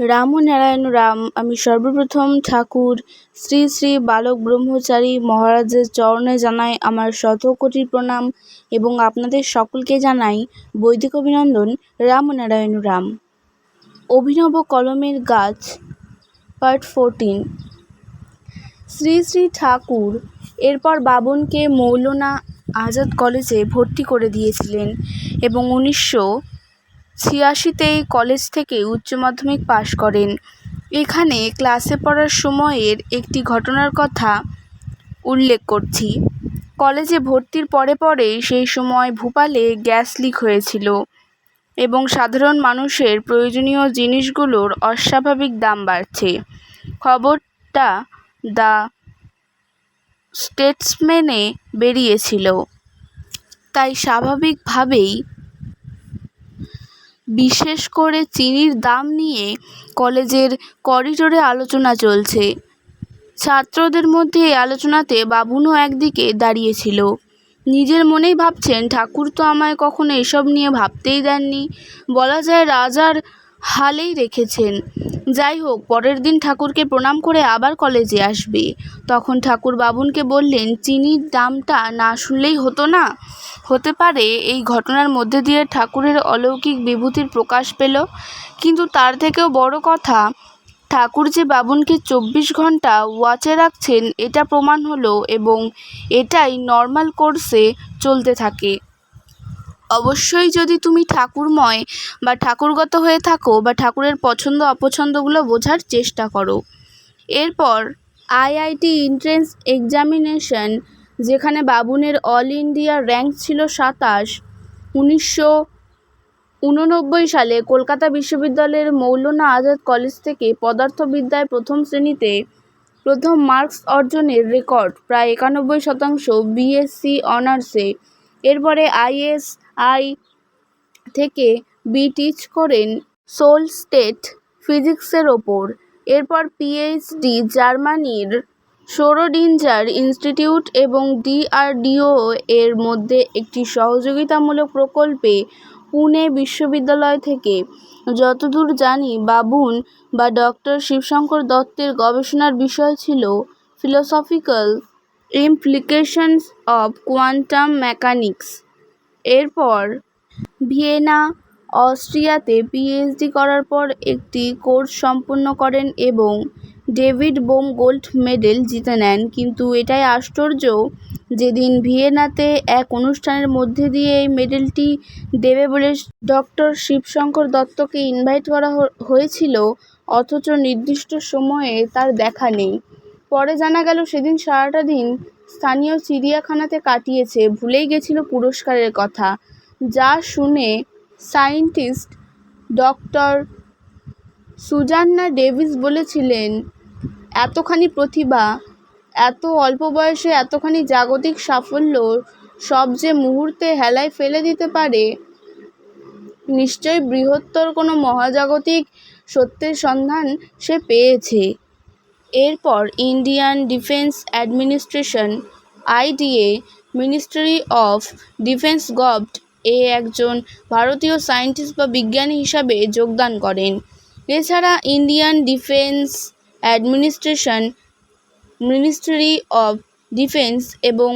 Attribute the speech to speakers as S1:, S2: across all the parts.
S1: রাম নারায়ণ রাম, আমি সর্বপ্রথম ঠাকুর। শ্রী শ্রী বালক ব্রহ্মচারী মহারাজের চরণে জানাই আমার শতকোটি প্রণাম এবং আপনাদের সকলকে জানাই বৈদিক অভিনন্দন, রাম নারায়ণ রাম। অভিনব কলমের গাছ, পার্ট ফোরটিন। শ্রী শ্রী ঠাকুর, এরপর বাবনকে মৌলানা আজাদ কলেজে ভর্তি করে দিয়েছিলেন এবং উনিশশো ছিয়াশিতে এই কলেজ থেকে উচ্চ মাধ্যমিক পাশ করেন। এখানে ক্লাসে পড়ার সময়ের একটি ঘটনার কথা উল্লেখ করছি। কলেজে ভর্তির পরে পরে সেই সময় ভূপালে গ্যাস লিক হয়েছিল এবং সাধারণ মানুষের প্রয়োজনীয় জিনিসগুলোর অস্বাভাবিক দাম বাড়ছে। খবরটা দ্য স্টেটসম্যানে বেরিয়েছিল। তাই স্বাভাবিকভাবেই বিশেষ করে চিনির দাম নিয়ে কলেজের করিডোরে আলোচনা চলছে। ছাত্রদের মধ্যে এই আলোচনাতে বাবুনও একদিকে দাঁড়িয়েছিল। নিজের মনেই ভাবছেন, ঠাকুর তো আমায় কখনো এসব নিয়ে ভাবতেই দেননি। বলা যায়, রাজার হালেই রেখেছেন। যাই হোক, পরের দিন ঠাকুরকে প্রণাম করে আবার কলেজে আসবে। তখন ঠাকুর বাবুনকে বললেন, চিনির দামটা না শুনলেই হতো না? হতে পারে, এই ঘটনার মধ্যে দিয়ে ঠাকুরের অলৌকিক বিভূতির প্রকাশ পেল। কিন্তু তার থেকেও বড় কথা, ঠাকুর যে বাবুনকে চব্বিশ ঘণ্টা ওয়াচে রাখছেন, এটা প্রমাণ হলো এবং এটাই নর্মাল কোর্সে চলতে থাকে। অবশ্যই যদি তুমি ঠাকুরময় বা ঠাকুরগত হয়ে থাকো বা ঠাকুরের পছন্দ, অপছন্দগুলো বোঝার চেষ্টা করো। এরপর আইআইটি এন্ট্রেন্স এক্সামিনেশন, যেখানে বাবুনের অল ইন্ডিয়া র্যাঙ্ক ছিল সাতাশ, উনিশশো উননব্বই সালে কলকাতা বিশ্ববিদ্যালয়ের মৌলানা আজাদ কলেজ থেকে পদার্থবিদ্যায় প্রথম শ্রেণীতে প্রথম মার্কস অর্জনের রেকর্ড, প্রায় একানব্বই শতাংশ বিএসসি অনার্সে। এরপরে আইএসআই থেকে বি টিচ করেন সোল স্টেট ফিজিক্সের ওপর। এরপর পিএইচডি জার্মানির শোরোডিঞ্জার ইনস্টিটিউট এবং ডিআরডিও এর মধ্যে একটি সহযোগিতামূলক প্রকল্পে পুনে বিশ্ববিদ্যালয় থেকে যতদূর জানি বাবুন বা ডক্টর শিবশঙ্কর দত্তের গবেষণার বিষয় ছিল philosophical implications of quantum mechanics এরপর ভিয়েনা, অস্ট্রিয়াতে পিএইচডি করার পর একটি কোর্স সম্পূর্ণ করেন এবং ডেভিড বোম গোল্ড মেডেল জিতে নেন। কিন্তু এটাই আশ্চর্য যেদিন ভিয়েনাতে এক অনুষ্ঠানের মধ্যে দিয়ে এই মেডেলটি দেবে বলে ডক্টর শিবশঙ্কর দত্তকে ইনভাইট করা হয়েছিল, অথচ নির্দিষ্ট সময়ে তার দেখা নেই। পরে জানা গেল সেদিন সারাটা দিন স্থানীয় চিড়িয়াখানাতে কাটিয়েছে, ভুলেই গেছিল পুরস্কারের কথা। যা শুনে সায়েন্টিস্ট ডক্টর সুজান্না ডেভিস বলেছিলেন, এতখানি প্রতিভা, এত অল্প বয়সে এতখানি জাগতিক সাফল্য সব যে মুহূর্তে হেলায় ফেলে দিতে পারে, নিশ্চয়ই বৃহত্তর কোনো মহাজাগতিক সত্যের সন্ধান সে পেয়েছে। এরপর Indian Defence Administration, IDA, ministry of defence govt এ একজন ভারতীয় সায়েন্টিস্ট বা বিজ্ঞানী হিসাবে যোগদান করেন। এছাড়া Indian Defence Administration, ministry of defence এবং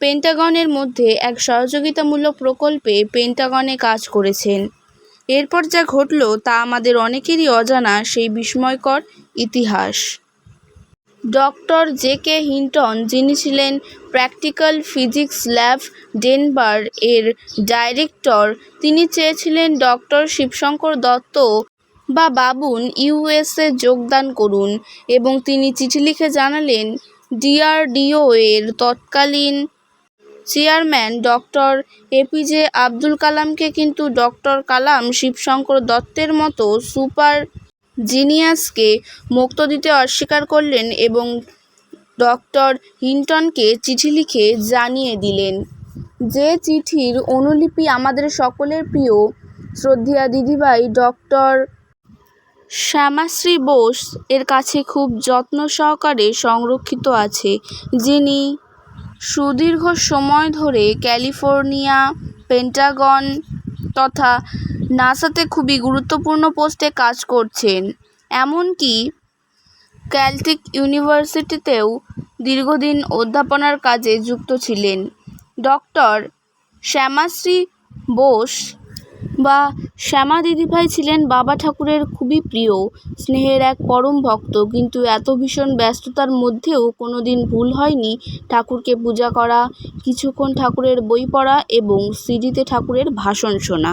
S1: পেন্টাগনের মধ্যে এক সহযোগিতামূলক প্রকল্পে পেন্টাগনে কাজ করেছেন। এরপর যা ঘটল তা আমাদের অনেকেরই অজানা, সেই বিস্ময়কর ইতিহাস। ডক্টর জে কে হিন্টন, যিনি ছিলেন প্র্যাকটিক্যাল ফিজিক্স ল্যাব ডেনভার এর ডাইরেক্টর, তিনি চেয়েছিলেন ডক্টর শিবশঙ্কর দত্ত বা বাবুন ইউএসএ যোগদান করুন এবং তিনি চিঠি লিখে জানালেন, ডিআরডিও এর তৎকালীন চেয়ারম্যান ডক্টর এপিজে আব্দুল কালামকে কিন্তু ডক্টর কালাম শিবশঙ্কর দত্তের মতো সুপার জিনিয়াসকে মুক্ত দিতে অস্বীকার করলেন এবং ডক্টর হিন্টনকে চিঠি লিখে জানিয়ে দিলেন। যে চিঠির অনুলিপি আমাদের সকলের প্রিয়, শ্রদ্ধেয়া দিদিভাই ডক্টর শ্যামাশ্রী বোস এর কাছে খুব যত্ন সহকারে সংরক্ষিত আছে, যিনি সুদীর্ঘ সময় ধরে ক্যালিফোর্নিয়া, পেন্টাগন তথা নাসাতে খুবই গুরুত্বপূর্ণ পোস্টে কাজ করছেন। এমনকি ক্যালটেক ইউনিভার্সিটিতেও দীর্ঘদিন অধ্যাপনার কাজে যুক্ত ছিলেন। ডক্টর শ্যামাশ্রী বোস বা শ্যামা দিদিভাই ছিলেন বাবা ঠাকুরের খুবই প্রিয়, স্নেহের এক পরম ভক্ত। কিন্তু এত ভীষণ ব্যস্ততার মধ্যেও কোনো দিন ভুল হয়নি ঠাকুরকে পূজা করা, কিছুক্ষণ ঠাকুরের বই পড়া এবং সিডিতে ঠাকুরের ভাষণ শোনা।